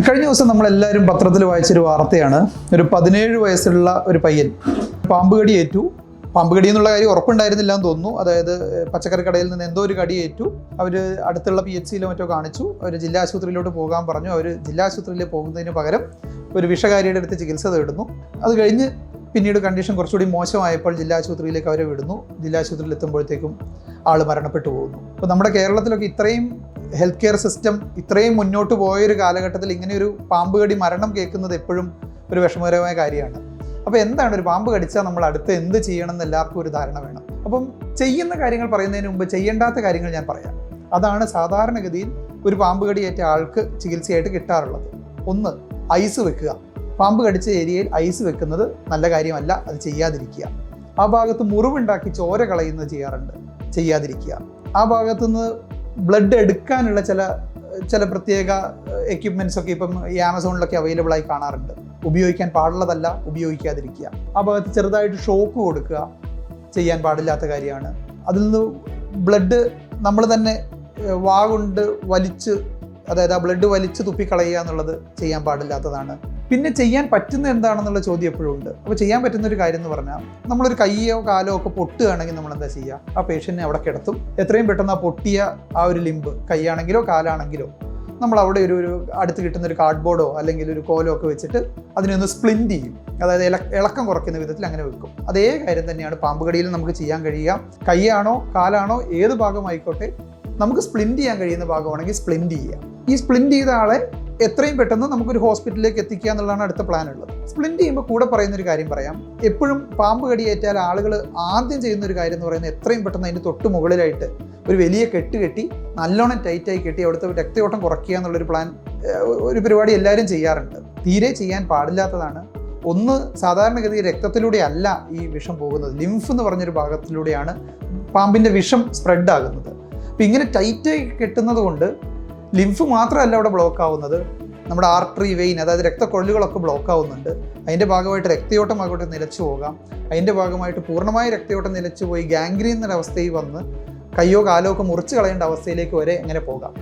കഴിഞ്ഞ ദിവസം നമ്മളെല്ലാവരും പത്രത്തിൽ വായിച്ചൊരു വാർത്തയാണ്. ഒരു പതിനേഴ് വയസ്സുള്ള ഒരു പയ്യൻ പാമ്പ് കടി ഏറ്റു. പാമ്പ് കടി എന്നുള്ള കാര്യം ഉറപ്പുണ്ടായിരുന്നില്ല എന്ന് തോന്നുന്നു. അതായത് പച്ചക്കറി കടയിൽ നിന്ന് എന്തോ ഒരു കടി ഏറ്റു. അവർ അടുത്തുള്ള പി എച്ച് സിയിലോ മറ്റോ കാണിച്ചു. അവർ ജില്ലാ ആശുപത്രിയിലോട്ട് പോകാൻ പറഞ്ഞു. അവർ ജില്ലാ ആശുപത്രിയിൽ പോകുന്നതിന് പകരം ഒരു വിഷകാരിയുടെ അടുത്ത് ചികിത്സ തേടുന്നു. അത് കഴിഞ്ഞ് പിന്നീട് കണ്ടീഷൻ കുറച്ചുകൂടി മോശമായപ്പോൾ ജില്ലാ ആശുപത്രിയിലേക്ക് അവരെ വിടുന്നു. ജില്ലാ ആശുപത്രിയിൽ എത്തുമ്പോഴത്തേക്കും ആൾ മരണപ്പെട്ടു പോകുന്നു. അപ്പോൾ നമ്മുടെ കേരളത്തിലൊക്കെ ഇത്രയും ഹെൽത്ത് കെയർ സിസ്റ്റം ഇത്രയും മുന്നോട്ട് പോയൊരു കാലഘട്ടത്തിൽ ഇങ്ങനെ ഒരു പാമ്പ് കടി മരണം കേൾക്കുന്നത് എപ്പോഴും ഒരു വിഷമകരമായ കാര്യമാണ്. അപ്പോൾ എന്താണ് ഒരു പാമ്പ് കടിച്ചാൽ നമ്മൾ അടുത്ത് എന്ത് ചെയ്യണം എന്ന് എല്ലാവർക്കും ഒരു ധാരണ വേണം. അപ്പം ചെയ്യുന്ന കാര്യങ്ങൾ പറയുന്നതിന് മുമ്പ് ചെയ്യേണ്ടാത്ത കാര്യങ്ങൾ ഞാൻ പറയാം. അതാണ് സാധാരണഗതിയിൽ ഒരു പാമ്പ് കടിയേറ്റ ആൾക്ക് ചികിത്സയായിട്ട് കിട്ടാറുള്ളത്. ഒന്ന് ഐസ് വെക്കുക. പാമ്പ് കടിച്ച ഏരിയയിൽ ഐസ് വെക്കുന്നത് നല്ല കാര്യമല്ല അത് ചെയ്യാതിരിക്കുക. ആ ഭാഗത്ത് മുറിവുണ്ടാക്കി ചോര കളയുന്നത് ചെയ്യാറുണ്ട് ചെയ്യാതിരിക്കുക. ആ ഭാഗത്തുനിന്ന് ബ്ലഡ് എടുക്കാനുള്ള ചില ചില പ്രത്യേക എക്യുപ്മെന്റ്സ് ഒക്കെ ഇപ്പം ഈ ആമസോണിലൊക്കെ അവൈലബിൾ ആയി കാണാറുണ്ട്. ഉപയോഗിക്കാൻ പാടുള്ളതല്ല ഉപയോഗിക്കാതിരിക്കുക. ആ ഭാഗത്ത് ചെറുതായിട്ട് ഷോക്ക് കൊടുക്കുക ചെയ്യാൻ പാടില്ലാത്ത കാര്യമാണ്. അതിൽ നിന്ന് ബ്ലഡ് നമ്മൾ തന്നെ വാ കൊണ്ട് വലിച്ച് അതായത് ആ ബ്ലഡ് വലിച്ച് തുപ്പിക്കളയുക എന്നുള്ളത് ചെയ്യാൻ പാടില്ലാത്തതാണ്. പിന്നെ ചെയ്യാൻ പറ്റുന്ന എന്താണെന്നുള്ള ചോദ്യം എപ്പോഴും ഉണ്ട്. അപ്പോൾ ചെയ്യാൻ പറ്റുന്ന ഒരു കാര്യം എന്ന് പറഞ്ഞാൽ നമ്മളൊരു കയ്യോ കാലോ ഒക്കെ പൊട്ടുകയാണെങ്കിൽ നമ്മൾ എന്താ ചെയ്യുക ആ പേഷ്യന്റിനെ അവിടെ കിടത്തും. എത്രയും പെട്ടെന്ന് ആ പൊട്ടിയ ആ ഒരു ലിമ്പ് കൈയാണെങ്കിലോ കാലാണെങ്കിലോ നമ്മൾ അവിടെ ഒരു ഒരു അടുത്ത് കിട്ടുന്ന ഒരു കാർഡ്ബോർഡോ അല്ലെങ്കിൽ ഒരു കോലോ ഒക്കെ വെച്ചിട്ട് അതിനെ ഒന്ന് സ്പ്ലിന്റ് ചെയ്യും. അതായത് ഇളക്കം കുറയ്ക്കുന്ന വിധത്തിൽ അങ്ങനെ വെക്കും. അതേ കാര്യം തന്നെയാണ് പാമ്പ് കടിയിൽ നമുക്ക് ചെയ്യാൻ കഴിയുക. കൈയാണോ കാലാണോ ഏത് ഭാഗമായിക്കോട്ടെ നമുക്ക് സ്പ്ലിന്റ് ചെയ്യാൻ കഴിയുന്ന ഭാഗമാണെങ്കിൽ സ്പ്ലിന്റ് ചെയ്യുക. ഈ സ്പ്ലിന്റ് ചെയ്ത ആളെ എത്രയും പെട്ടെന്ന് നമുക്കൊരു ഹോസ്പിറ്റലിലേക്ക് എത്തിക്കുക എന്നുള്ളതാണ് അടുത്ത പ്ലാൻ ഉള്ളത്. സ്പ്ലിന്റ് ചെയ്യുമ്പോൾ കൂടെ പറയുന്നൊരു കാര്യം പറയാം. എപ്പോഴും പാമ്പ് കടിയേറ്റാൽ ആളുകൾ ആദ്യം ചെയ്യുന്ന ഒരു കാര്യം എന്ന് പറയുന്നത് എത്രയും പെട്ടെന്ന് അതിന്റെ തൊട്ട് മുകളിലായിട്ട് ഒരു വലിയ കെട്ട് കെട്ടി നല്ലോണം ടൈറ്റായി കെട്ടി അവിടുത്തെ രക്തയോട്ടം കുറയ്ക്കുക എന്നുള്ളൊരു പ്ലാൻ ഒരു പരിപാടി എല്ലാവരും ചെയ്യാറുണ്ട്. തീരെ ചെയ്യാൻ പാടില്ലാത്തതാണ്. ഒന്ന് സാധാരണഗതി രക്തത്തിലൂടെ അല്ല ഈ വിഷം പോകുന്നത്. ലിംഫ് എന്ന് പറഞ്ഞൊരു ഭാഗത്തിലൂടെയാണ് പാമ്പിന്റെ വിഷം സ്പ്രെഡ് ആകുന്നത്. അപ്പം ഇങ്ങനെ ടൈറ്റായി കെട്ടുന്നത് കൊണ്ട് ലിംഫ് മാത്രമല്ല അവിടെ ബ്ലോക്ക് ആവുന്നത്. നമ്മുടെ ആർട്ടറി വെയിൻ അതായത് രക്തക്കൊഴലുകളൊക്കെ ബ്ലോക്ക് ആവുന്നുണ്ട്. അതിന്റെ ഭാഗമായിട്ട് രക്തയോട്ടം ആകട്ടെ നിലച്ചു പോകാം. അതിന്റെ ഭാഗമായിട്ട് പൂർണമായ രക്തയോട്ടം നിലച്ചു പോയി ഗാംഗ്രീൻ എന്നൊരവസ്ഥയിൽ വന്ന് കയ്യോ കാലോ ഒക്കെ മുറിച്ച് കളയേണ്ട അവസ്ഥയിലേക്ക് വരെ എങ്ങനെ പോകാം.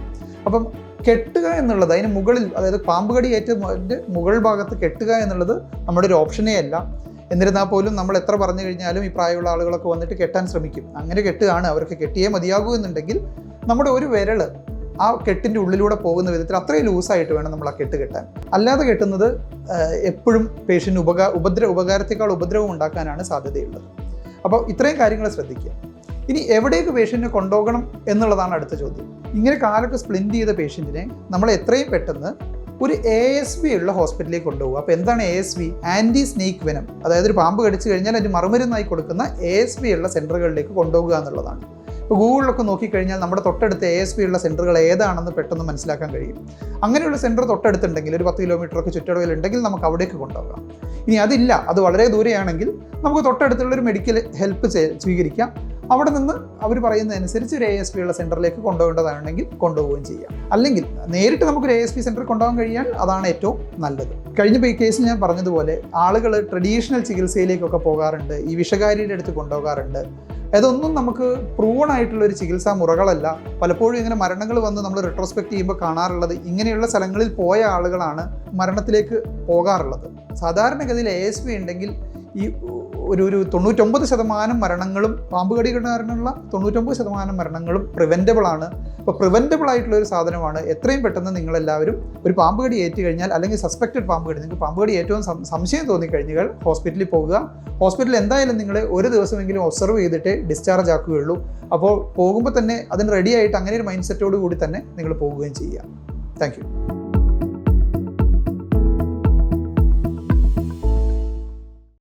അപ്പം കെട്ടുക എന്നുള്ളത് അതിന് മുകളിൽ അതായത് പാമ്പ് കടി മുകൾ ഭാഗത്ത് കെട്ടുക എന്നുള്ളത് നമ്മുടെ ഒരു ഓപ്ഷനേ അല്ല. എന്നിരുന്നാൽ പോലും നമ്മൾ എത്ര പറഞ്ഞു കഴിഞ്ഞാലും ഈ പ്രായമുള്ള ആളുകളൊക്കെ വന്നിട്ട് കെട്ടാൻ ശ്രമിക്കും. അങ്ങനെ കെട്ടുകയാണ് അവർക്ക് കെട്ടിയേ മതിയാകൂ എന്നുണ്ടെങ്കിൽ നമ്മുടെ ഒരു വിരൽ ആ കെട്ടിന്റെ ഉള്ളിലൂടെ പോകുന്ന വിധത്തിൽ അത്രയും ലൂസായിട്ട് വേണം നമ്മൾ ആ കെട്ട് കെട്ടാൻ. അല്ലാതെ കെട്ടുന്നത് എപ്പോഴും പേഷ്യന്റ് ഉപകാ ഉപദ്ര ഉപകാരത്തേക്കാൾ ഉപദ്രവം ഉണ്ടാക്കാനാണ് സാധ്യതയുള്ളത്. അപ്പോൾ ഇത്രയും കാര്യങ്ങൾ ശ്രദ്ധിക്കുക. ഇനി എവിടേക്ക് പേഷ്യന്റിനെ കൊണ്ടുപോകണം എന്നുള്ളതാണ് അടുത്ത ചോദ്യം. ഇങ്ങനെ കാലൊക്കെ സ്പ്ലിന്റ് ചെയ്ത പേഷ്യന്റിനെ നമ്മൾ എത്രയും പെട്ടെന്ന് ഒരു എ എസ് ബി ഉള്ള ഹോസ്പിറ്റലിലേക്ക് കൊണ്ടുപോകും. അപ്പോൾ എന്താണ് A S V anti snake venom അതായത് ഒരു പാമ്പ് കടിച്ചു കഴിഞ്ഞാൽ അതിന് മറുമരുന്നായി കൊടുക്കുന്ന എ എസ് ബി ഉള്ള സെന്ററുകളിലേക്ക് കൊണ്ടുപോകുക എന്നുള്ളതാണ്. ഇപ്പോൾ ഗൂഗിളിലൊക്കെ നോക്കിക്കഴിഞ്ഞാൽ നമ്മുടെ തൊട്ടടുത്ത് എ എസ് പി ഉള്ള സെന്ററുകൾ ഏതാണെന്ന് പെട്ടെന്ന് മനസ്സിലാക്കാൻ കഴിയും. അങ്ങനെയുള്ള സെന്റർ തൊട്ടടുത്തുണ്ടെങ്കിൽ ഒരു പത്ത് കിലോമീറ്ററൊക്കെ ചുറ്റളവിൽ ഉണ്ടെങ്കിൽ നമുക്ക് അവിടേക്ക് കൊണ്ടുപോകാം. ഇനി അതില്ല അത് വളരെ ദൂരെയാണെങ്കിൽ നമുക്ക് തൊട്ടടുത്തുള്ള ഒരു മെഡിക്കൽ ഹെൽപ്പ് സ്വീകരിക്കാം. അവിടെ നിന്ന് അവർ പറയുന്നതനുസരിച്ച് ഒരു എ എസ് പി ഉള്ള സെന്ററിലേക്ക് കൊണ്ടുപോകേണ്ടതാണെങ്കിൽ കൊണ്ടുപോവുകയും ചെയ്യാം. അല്ലെങ്കിൽ നേരിട്ട് നമുക്കൊരു എ എസ് പി സെന്ററിൽ കൊണ്ടുപോകാൻ കഴിയാൻ അതാണ് ഏറ്റവും നല്ലത്. കഴിഞ്ഞ ഈ കേസിൽ ഞാൻ പറഞ്ഞതുപോലെ ആളുകൾ ട്രഡീഷണൽ ചികിത്സയിലേക്കൊക്കെ പോകാറുണ്ട് ഈ വിഷകാരിയുടെ അടുത്ത് കൊണ്ടുപോകാറുണ്ട്. അതൊന്നും നമുക്ക് പ്രൂവൺ ആയിട്ടുള്ള ഒരു ചികിത്സാ മുറകളല്ല. പലപ്പോഴും ഇങ്ങനെ മരണങ്ങൾ വന്ന് നമ്മൾ റിട്രോസ്പെക്ട് ചെയ്യുമ്പോൾ കാണാറുള്ളത് ഇങ്ങനെയുള്ള സ്ഥലങ്ങളിൽ പോയ ആളുകളാണ് മരണത്തിലേക്ക് പോകാറുള്ളത്. സാധാരണഗതിയിൽ എ എസ് ഉണ്ടെങ്കിൽ ഈ ഒരു ഒരു തൊണ്ണൂറ്റൊമ്പത് ശതമാനം മരണങ്ങളും പാമ്പ് കടി കാരണമുള്ള തൊണ്ണൂറ്റൊമ്പത് ശതമാനം മരണങ്ങളും പ്രിവെന്റബിൾ ആണ്. അപ്പോൾ പ്രിവെന്റബിൾ ആയിട്ടുള്ള ഒരു സാധനമാണ്. എത്രയും പെട്ടെന്ന് നിങ്ങളെല്ലാവരും ഒരു പാമ്പ് കടി ഏറ്റു കഴിഞ്ഞാൽ അല്ലെങ്കിൽ സസ്പെക്റ്റഡ് പാമ്പ് കടി നിങ്ങൾക്ക് പാമ്പ് കടി ഏറ്റവും സംശയം തോന്നിക്കഴിഞ്ഞാൽ ഹോസ്പിറ്റലിൽ പോകുക ഹോസ്പിറ്റലിൽ എന്തായാലും നിങ്ങളെ ഒരു ദിവസമെങ്കിലും ഒബ്സർവ് ചെയ്തിട്ട് ഡിസ്ചാർജ് ആക്കുകയുള്ളൂ. അപ്പോൾ പോകുമ്പോൾ തന്നെ അതിന് റെഡി ആയിട്ട് അങ്ങനെ ഒരു മൈൻഡ് സെറ്റോട് കൂടി തന്നെ നിങ്ങൾ പോവുകയും ചെയ്യുക. താങ്ക്